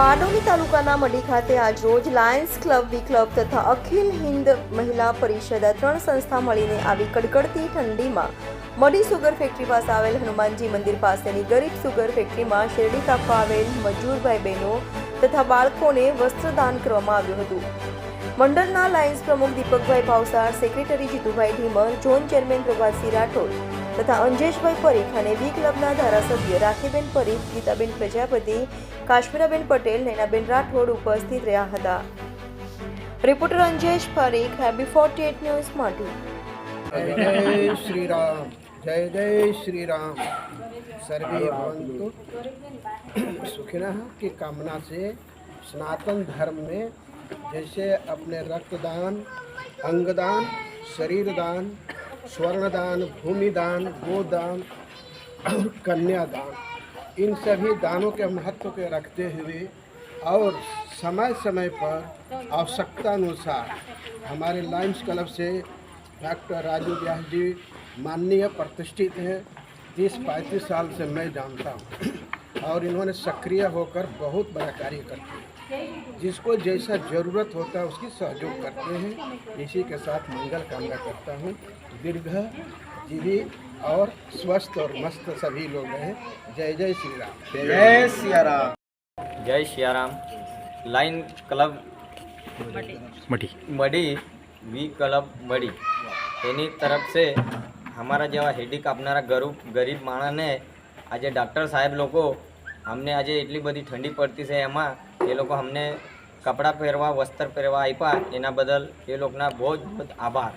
બારડોલી તાલુકાના મડી ખાતે આજરોજ લાયન્સ ક્લબ વી ક્લબ તથા અખિલ હિન્દ મહિલા પરિષદ ત્રણ સંસ્થા મળીને આવી કડકડતી ઠંડીમાં મડી સુગર ફેક્ટરી પાસે આવેલ હનુમાનજી મંદિર પાસેની ગરીબ સુગર ફેક્ટરીમાં શેરડી કાપવા આવેલ મજૂરભાઈ બહેનો તથા બાળકોને વસ્ત્રદાન કરવામાં આવ્યું હતું. મંડળના લાયન્સ પ્રમુખ Deepakbhai Bhavsar secretary Jitubhai Dhimar zone chairman Prabhatsinh Rathod તથા અંજેશભાઈ પરીખ અને વી ક્લબના ધારાસભ્ય રાખીબેન પરીખ ગીતાબેન પ્રજાપતિ કાશ્મીરાબેન પટેલ નૈનાબેન રાઠોડ ઉપસ્થિત રહ્યા હતા રિપોર્ટર અંજેશ પરીખ હેબી ફોર્ટી એટ ન્યૂઝ માટે जय जय श्री राम जय जय श्री राम सर्वे भवन्तु सुखिनः की कामना से सनातन धर्म में जैसे अपने रक्तदान अंगदान शरीर दान स्वर्ण दान भूमि दान गोदान और कन्यादान, इन सभी दानों के महत्व के रखते हुए और समय समय पर आवश्यकता अनुसार हमारे लायंस क्लब से डॉक्टर राजू व्यास जी माननीय प्रतिष्ठित हैं। तीस पैंतीस साल से मैं जानता हूँ। और इन्होंने सक्रिय होकर बहुत बड़ा कार्य करते हैं जिसको जैसा ज़रूरत होता है उसकी सहयोग करते हैं इसी के साथ मंगल कामना करता हूँ दीर्घ जीवी और स्वस्थ और मस्त सभी लोग रहें जय जय श्री राम જય સિયારામ જય સિયારામ લાઈન ક્લબ મટી મડી વી ક્લબ મડી એની તરફ से हमारा જેવા હેડી કાપનારા ગરીબ ગરીબ માણસને આજે ડૉક્ટર સાહેબ લોકો અમને આજે એટલી બધી ઠંડી પડતી છે એમાં, એ લોકો અમને કપડાં પહેરવા, વસ્ત્ર પહેરવા આપ્યા. એના બદલ એ લોકોના બહુ જ બહુ આભાર.